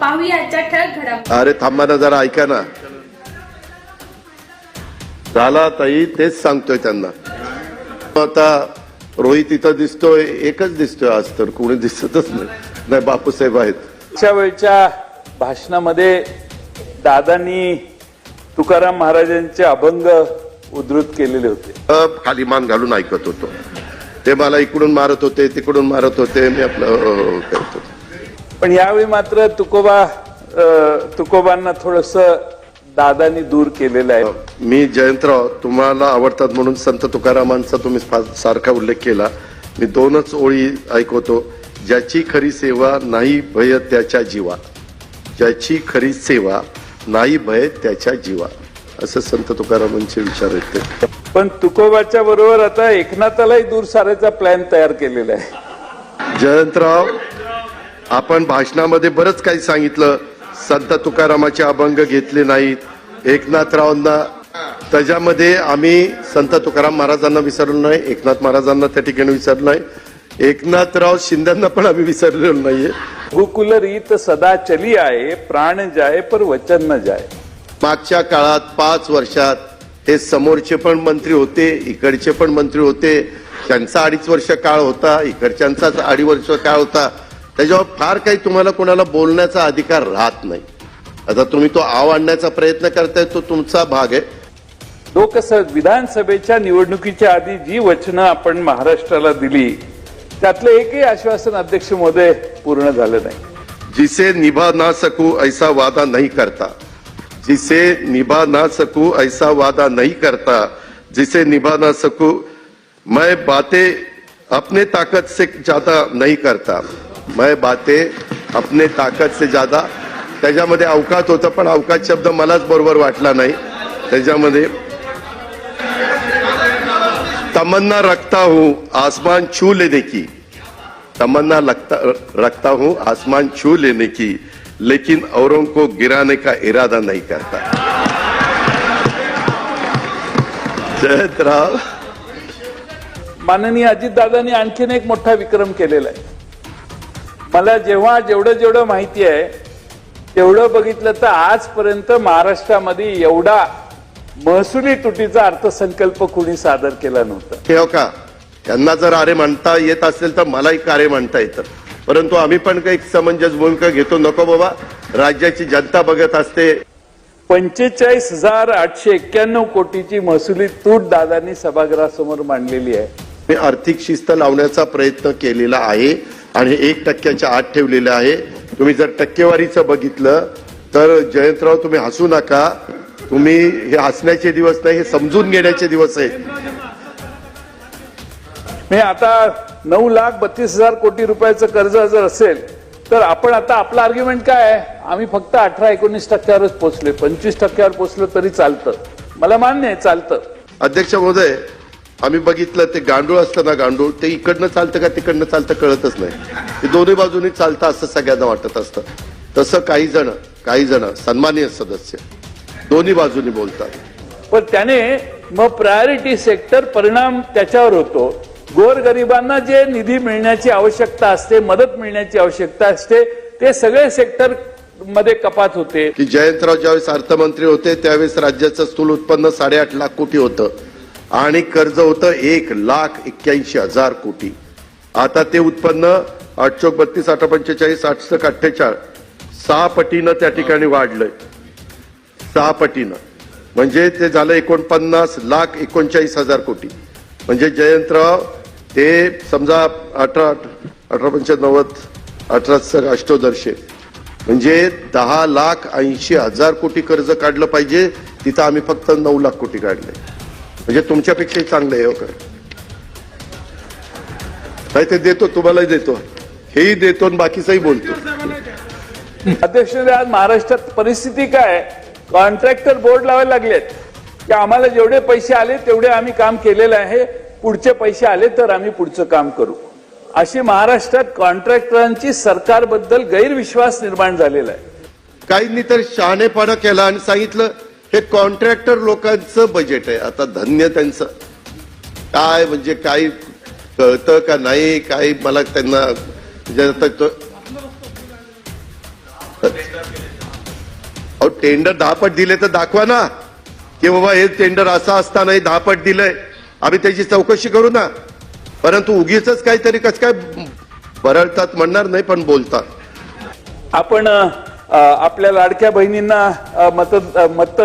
पाहूया आजच्या ठळक घडामोडी. अरे थांबा ना जरा ऐका ना. झाला ताई तेच सांगतोय त्यांना. आता रोहित इथं दिसतोय एकच दिसतोय आज तर कोणी दिसतच नाही. नाही बापूसाहेब आहेत. मागच्या वेळच्या भाषणामध्ये दादांनी तुकाराम महाराजांचे अभंग उद्धृत केलेले होते. अ, खाली मान घालून ऐकत होतो. ते मला इकडून मारत होते तिकडून मारत होते मी आपलं करत होतो. पण यावेळी मात्र तुकोबा तुकोबांना थोडस दादांनी दूर केलेलं आहे. मी जयंतराव तुम्हाला आवडतात म्हणून संत तुकारामांचा तुम्ही सारखा उल्लेख केला. मी दोनच ओळी ऐकवतो. ज्याची खरी सेवा नाही भय त्याच्या जीवा. ज्याची खरी सेवा नाही भय त्याच्या जीवा. असं संत तुकारामांचे विचार आहेत ते. पण तुकोबाच्या बरोबर आता एकनाथालाही दूर सारायचा प्लॅन तयार केलेला आहे. जयंतराव आपण भाषणामध्ये बरंच काही सांगितलं. संत तुकारामाचे अभंग घेतले नाहीत. एकनाथरावांना त्याच्यामध्ये आम्ही संत तुकाराम महाराजांना विसरलो नाही एकनाथ महाराजांना त्या ठिकाणी विसरलो नाही. एकनाथराव शिंदेना पण आम्ही विसरलेलो नाहीये. गुकुल रीत सदा चली आहे प्राण जाय पर वचन न जाय. मागच्या काळात पाच वर्षात हे समोरचे पण मंत्री होते इकडचे पण मंत्री होते. त्यांचा अडीच वर्ष काळ होता इकडच्यांचाच अडीच वर्ष काळ होता. त्याच्यावर फार काही तुम्हाला कोणाला बोलण्याचा अधिकार राहत नाही. आता तुम्ही तो आव आणण्याचा प्रयत्न करताय तो तुमचा भाग आहे. लोकस विधानसभेच्या निवडणुकीच्या आधी जी वचनं आपण महाराष्ट्राला दिली त्यातलं एकही आश्वासन अध्यक्ष महोदय पूर्ण झालं नाही. जिसे निभा ना सकू ऐसा वादा नहीं करता. जिसे निभा ना सकू ऐसा वादा नहीं करता. जिसे निभा ना सकू मैं बातें अपने ताकत से ज्यादा नहीं करता. मैं बातें अपने ताकत से ज्यादा त्याच्यामध्ये अवकात होतं पण अवकात शब्द मलाच बरोबर वाटला नाही. त्याच्यामध्ये तमन्ना रखता हूं आसमान छू लेने की. तमन्ना लगता रखता हूं आसमान छू लेने की लेकिन औरों को गिराने का इरादा नहीं करता। जयंतराव माननीय अजितदादांनी आणखीन एक मोठा विक्रम केलेला आहे. मला जेव्हा जेवढं जेवढं माहिती आहे तेवढं बघितलं तर आजपर्यंत महाराष्ट्रामध्ये एवढा महसुली तुटीचा अर्थसंकल्प कुणी सादर केला नव्हता. ठेव का? त्यांना जर अरे म्हणता येत असेल तर मलाही कार्य म्हणता येतं. परंतु आम्ही पण काही समंजस भूमिका घेतो नको बाबा. राज्याची जनता बघत असते. पंचेचाळीस हजार आठशे एक्क्याण्णव कोटीची महसुली तूट दादांनी सभागृहासमोर मांडलेली आहे. मी आर्थिक शिस्त लावण्याचा प्रयत्न केलेला आहे. आणि एक टक्क्याच्या आत ठेवलेलं आहे. तुम्ही जर टक्केवारीचं बघितलं तर जयंतराव तुम्ही हसू नका. तुम्ही हे हसण्याचे दिवस नाही हे समजून घेण्याचे दिवस आहे. मी आता नऊ लाख बत्तीस हजार कोटी रुपयाचं कर्ज जर असेल तर आपण आता आपलं आर्ग्युमेंट काय आहे? आम्ही फक्त अठरा एकोणीस टक्क्यावरच पोहोचले पंचवीस टक्क्यावर पोहोचलो तरी चालतं. मला मान्य आहे चालतं. अध्यक्ष महोदय आम्ही बघितलं ते गांडूळ असतं ना गांडूळ ते इकडनं चालतं का तिकडनं चालतं कळतच नाही. ते दोन्ही बाजूनी चालतं असं सगळ्यांना वाटत असतं. तसं काही जण काही जण सन्माननीय सदस्य दोन्ही बाजूनी बोलतात. पण त्याने मग प्रायोरिटी सेक्टर परिणाम त्याच्यावर होतो. गोरगरिबांना जे निधी मिळण्याची आवश्यकता असते मदत मिळण्याची आवश्यकता असते ते सगळे सेक्टरमध्ये कपात होते. की जयंतराव ज्यावेळेस अर्थमंत्री होते त्यावेळेस राज्याचं स्थूल उत्पन्न साडेआठ लाख कोटी होतं. आणि कर्ज होतं एक लाख एक्क्याऐंशी हजार कोटी. आता ते उत्पन्न आठ बत्तीस आठ पंचेचाळीस आठशे अठ्ठेचाळीस सहा पटीनं त्या ठिकाणी वाढलंय. सहा पटीनं. म्हणजे ते झालं एकोणपन्नास लाख एकोणचाळीस हजार कोटी. म्हणजे जयंतराव ते समजा अठरा अठरा पंचे नव्वद अठरा अष्टोदर्शे. म्हणजे दहा लाख ऐंशी हजार कोटी कर्ज काढलं पाहिजे तिथं आम्ही फक्त नऊ लाख कोटी काढले. म्हणजे तुमच्यापेक्षाही चांगलं आहे हो का? नाही ते देतो तुम्हालाही देतो. हेही देतो आणि बाकीचंही बोलतो. अध्यक्ष आज महाराष्ट्रात परिस्थिती काय कॉन्ट्रॅक्टर बोर्ड लावायला लागलेत. की आम्हाला जेवढे पैसे आले तेवढे आम्ही काम केलेलं आहे. पुढचे पैसे आले तर आम्ही पुढचं काम करू. अशी महाराष्ट्रात कॉन्ट्रॅक्टरांची सरकारबद्दल गैरविश्वास निर्माण झालेला आहे. काहींनी तर शहाणेपणा केला आणि सांगितलं हे कॉन्ट्रॅक्टर लोकांचं बजेट आहे. आता धन्य त्यांचं. काय म्हणजे काही कळतं का नाही? काही मला त्यांना अहो टेंडर दहापट दिले तर दाखवा ना. की बाबा हे टेंडर असं असताना दहापट दिलंय. आम्ही त्याची चौकशी करू ना. परंतु उगीच काहीतरी कस काय बरळतात म्हणणार नाही पण बोलतात. आपण आपल्या लाडक्या बहिणींना मत मत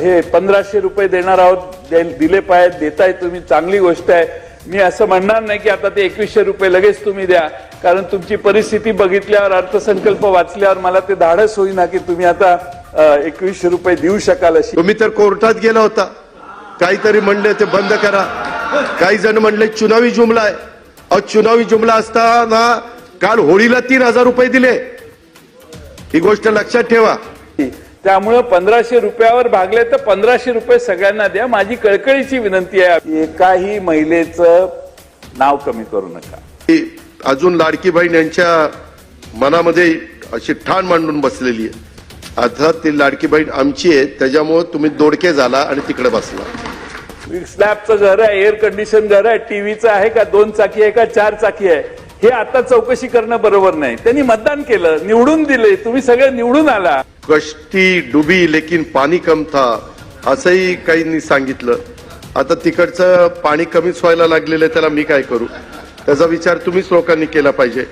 हे पंधराशे रुपये देणार आहोत. दिले पाहिजे देताय तुम्ही चांगली गोष्ट आहे. मी असं म्हणणार नाही की आता ते एकवीसशे रुपये लगेच तुम्ही द्या. कारण तुमची परिस्थिती बघितल्यावर अर्थसंकल्प वाचल्यावर मला ते धाडस होईना की तुम्ही आता एकवीसशे रुपये देऊ शकाल अशी. तुम्ही तर कोर्टात गेला होता. काहीतरी म्हणले ते बंद करा. काही जण म्हणले चुनावी जुमला आहे. अहो चुनावी जुमला असताना काल होळीला तीन हजार रुपये दिले. ही गोष्ट लक्षात ठेवा. त्यामुळं पंधराशे रुपयावर भागले तर पंधराशे रुपये सगळ्यांना द्या. माझी कळकळीची विनंती आहे. एकाही महिलेचं नाव कमी करू नका. अजून लाडकी बहीण यांच्या मनामध्ये अशी ठाण मांडून बसलेली आहे. आता ती लाडकी बहीण आमची आहे. त्याच्यामुळे तुम्ही दोडके झाला आणि तिकडे बसला. स्लॅबचं घर आहे एअर कंडिशन घर आहे टीव्हीचं आहे का दोन चाकी आहे का चार चाकी आहे? हे आता चौकशी करणं बरोबर नाही. त्यांनी मतदान केलं निवडून दिले तुम्ही सगळे निवडून आला. कष्टी डुबी लेकिन पाणी कम था असंही काहींनी सांगितलं. आता तिकडचं पाणी कमीच व्हायला लागलेलं आहे त्याला मी काय करू? त्याचा विचार तुम्हीच लोकांनी केला पाहिजे.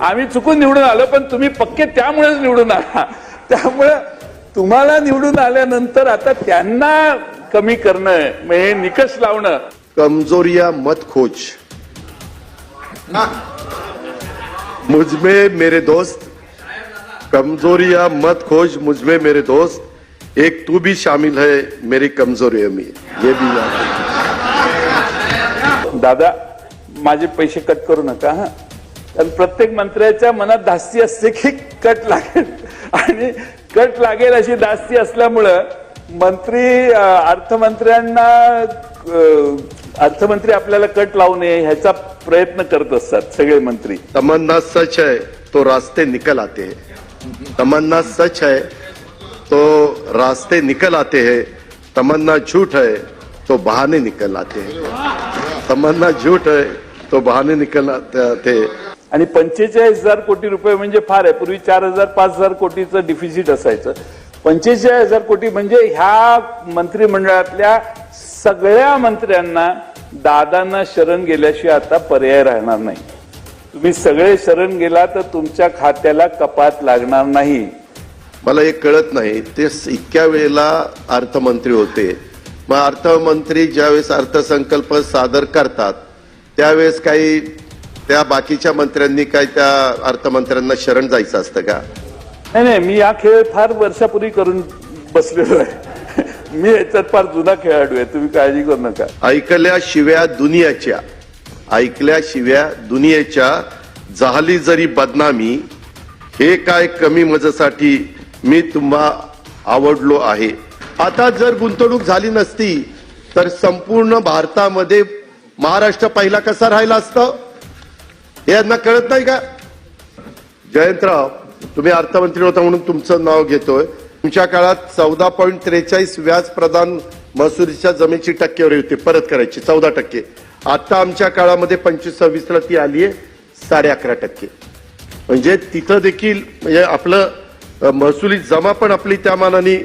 आम्ही चुकून निवडून आलो पण तुम्ही पक्के त्यामुळेच निवडून आला. त्यामुळे तुम्हाला निवडून आल्यानंतर आता त्यांना कमी करणं म्हणजे निकष लावणं. कमजोरिया मत खोज. मुझमें मेरे दोस्त कमजोरिया मत खोज मुझमें मेरे दोस्त। एक तू भी शामिल है मेरी कमजोरियों में ये भी याद दादा माझे पैसे कट करू नका हा? कारण प्रत्येक मंत्र्याच्या मनात धास्ती असते की कट लागेल. आणि कट लागेल अशी धास्ती असल्यामुळं मंत्री अर्थमंत्र्यांना अर्थमंत्री आपल्याला कट लावू नये ह्याचा प्रयत्न करत असतात सगळे मंत्री. तमन्ना सच है तो रास्ते निकल आते हैं. तमन्ना सच है तो रास्ते निकल आते हैं. तमन्ना झूठ है तो बहाने निकल आते हैं. तमन्ना झूठ है तो बहाने निकल आते आणि पंचेचाळीस हजार कोटी रुपये म्हणजे फार आहे. पूर्वी चार हजार पाच हजार कोटीचं डिफिसिट असायचं. पंचेचाळीस हजार कोटी म्हणजे ह्या मंत्रिमंडळातल्या सगळ्या मंत्र्यांना दादांना शरण गेल्याशिवाय आता पर्याय राहणार नाही. तुम्ही सगळे शरण गेला तर तुमच्या खात्याला कपात लागणार नाही. मला एक कळत नाही ते इतक्या वेळेला अर्थमंत्री होते. मग अर्थमंत्री ज्यावेळेस अर्थसंकल्प सादर करतात त्यावेळेस काही त्या बाकीच्या मंत्र्यांनी काय त्या अर्थमंत्र्यांना शरण जायचं असतं का? नाही नाही मी हा खेळ फार वर्षापूर्वी करून बसलेलो आहे. मी याच्यात फार जुना खेळाडू आहे तुम्ही काळजी करू नका. ऐकल्या शिव्या दुनियाच्या ऐकल्या शिव्या दुनियेच्या झाली जरी बदनामी हे काय कमी मजसाठी मी तुम्हा आवडलो आहे. आता जर गुंतवणूक झाली नसती तर संपूर्ण भारतामध्ये महाराष्ट्र पहिला कसा राहिला असतं? हे यांना कळत नाही का? जयंतराव तुम्ही अर्थमंत्री होता म्हणून तुमचं नाव घेतोय. तुमच्या काळात चौदा पॉईंट त्रेचाळीस व्याज प्रदान मसुरीच्या जमीची टक्केवारी होती. परत करायची चौदा टक्के. आता आमच्या काळामध्ये पंचवीस सव्वीसला ती आली आहे साडे अकरा टक्के. म्हणजे तिथं देखील म्हणजे आपलं महसुली जमा पण आपली त्या मानाने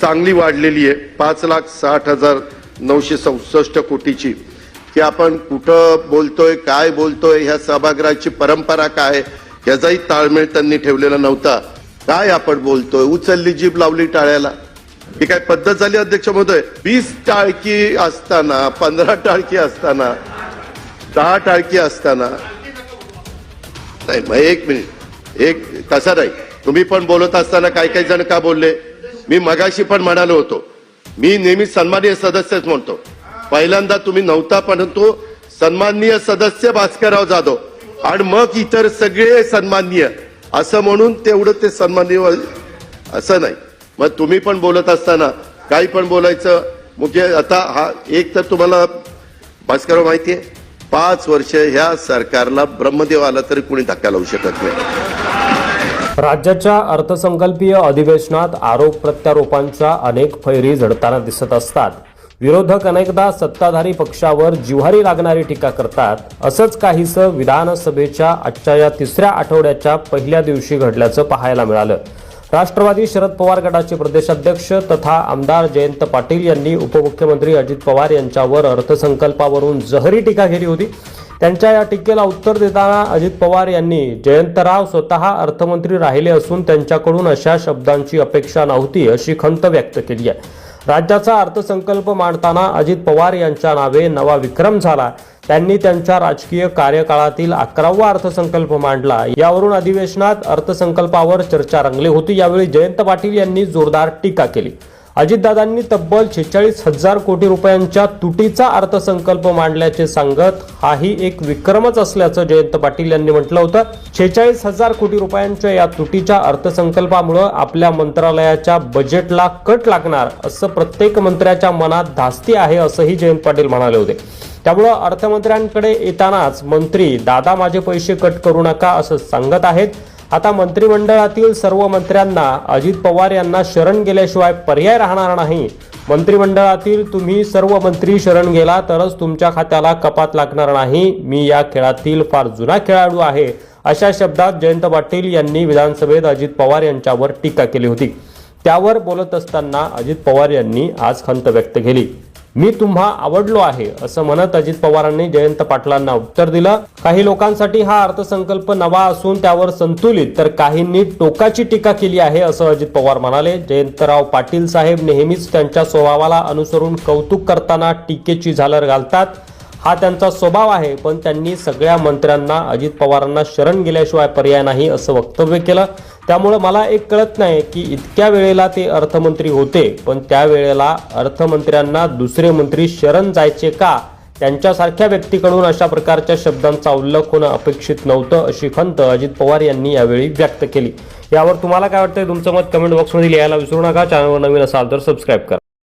चांगली वाढलेली आहे. पाच लाख साठ हजार नऊशे चौसष्ट कोटीची. की आपण कुठं बोलतोय काय बोलतोय ह्या सभागृहाची परंपरा काय याचाही ताळमेळ त्यांनी ठेवलेला नव्हता. काय आपण बोलतोय? उचलली जीभ लावली टाळ्याला. ही काय पद्धत झाली अध्यक्ष महोदय? वीस टाळकी असताना पंधरा टाळकी असताना दहा टाळकी असताना. नाही मग एक मिनिट. एक कसा नाही. तुम्ही पण बोलत असताना काही काही जण का बोलले? मी मगाशी पण म्हणालो होतो. मी नेहमी सन्माननीय सदस्यच म्हणतो. पहिल्यांदा तुम्ही नव्हता परंतु सन्माननीय सदस्य भास्करराव जाधव. आणि मग इतर सगळे सन्माननीय. असं म्हणून तेवढं ते सन्माननीय असं नाही. मग तुम्ही पण बोलत असताना काही पण बोलायचं मुख्य आता हा एक तर तुम्हाला भास्करराव माहिती आहे पाच वर्ष ह्या सरकारला ब्रह्मदेव आला तरी कुणी धक्का लावू शकत नाही. राज्याच्या अर्थसंकल्पीय अधिवेशनात आरोप प्रत्यारोपांच्या अनेक फैरी झडताना दिसत असतात. विरोधक अनेकदा सत्ताधारी पक्षावर जिव्हारी लागणारी टीका करतात. असंच काहीसं विधानसभेच्या आजच्या या तिसऱ्या आठवड्याच्या पहिल्या दिवशी घडल्याचं पाहायला मिळालं. राष्ट्रवादी शरद पवार गटाचे प्रदेशाध्यक्ष तथा आमदार जयंत पाटील यांनी उपमुख्यमंत्री अजित पवार यांच्यावर अर्थसंकल्पावरून जहरी टीका केली होती. त्यांच्या या टीकेला उत्तर देताना अजित पवार यांनी जयंतराव स्वतः अर्थमंत्री राहिले असून त्यांच्याकडून अशा शब्दांची अपेक्षा नव्हती अशी खंत व्यक्त केली आहे. राज्याचा अर्थसंकल्प मांडताना अजित पवार यांच्या नावे नवा विक्रम झाला. त्यांनी त्यांच्या राजकीय कार्यकाळातील अकरावा अर्थसंकल्प मांडला. यावरून अधिवेशनात अर्थसंकल्पावर चर्चा रंगली होती. यावेळी जयंत पाटील यांनी जोरदार टीका केली. अजितदादांनी तब्बल छेचाळीस हजार कोटी रुपयांच्या तुटीचा अर्थसंकल्प मांडल्याचे सांगत हाही एक विक्रमच असल्याचं जयंत पाटील यांनी म्हटलं होतं. छेचाळीस हजार कोटी रुपयांच्या या तुटीच्या अर्थसंकल्पामुळं आपल्या मंत्रालयाच्या बजेटला कट लागणार असं प्रत्येक मंत्र्याच्या मनात धास्ती आहे असंही जयंत पाटील म्हणाले होते. त्यामुळं अर्थमंत्र्यांकडे येतानाच मंत्री दादा माझे पैसे कट करू नका असं सांगत आहेत. आता मंत्रिमंडळातील सर्व मंत्र्यांना अजित पवार यांना शरण गेल्याशिवाय पर्याय राहणार नाही. मंत्रिमंडळातील तुम्ही सर्व मंत्री शरण गेला तरच तुमच्या खात्याला कपात लागणार नाही. मी या खेळातील फार जुना खेळाडू आहे. अशा शब्दात जयंत पाटील यांनी विधानसभेत अजित पवार यांच्यावर टीका केली होती. त्यावर बोलत असताना अजित पवार यांनी आज खंत व्यक्त केली. मी तुम्हा आवडलो आहे असं म्हणत अजित पवारांनी जयंत पाटलांना उत्तर दिलं. काही लोकांसाठी हा अर्थसंकल्प नवा असून त्यावर संतुलित तर काहींनी टोकाची टीका केली आहे असं अजित पवार म्हणाले. जयंतराव पाटील साहेब नेहमीच त्यांच्या स्वभावाला अनुसरून कौतुक करताना टीकेची झालर घालतात. हा त्यांचा स्वभाव आहे पण त्यांनी सगळ्या मंत्र्यांना अजित पवारांना शरण गेल्याशिवाय पर्याय नाही असं वक्तव्य केलं. त्यामुळं मला एक कळत नाही की इतक्या वेळेला ते अर्थमंत्री होते पण त्यावेळेला अर्थमंत्र्यांना दुसरे मंत्री शरण जायचे का? त्यांच्यासारख्या व्यक्तीकडून अशा प्रकारच्या शब्दांचा उल्लेख होणं अपेक्षित नव्हतं अशी खंत अजित पवार यांनी यावेळी व्यक्त केली. यावर तुम्हाला काय वाटतंय? तुमचं मत कमेंट बॉक्समध्ये लिहायला विसरू नका. चॅनलवर नवीन असाल तर सबस्क्राईब करा.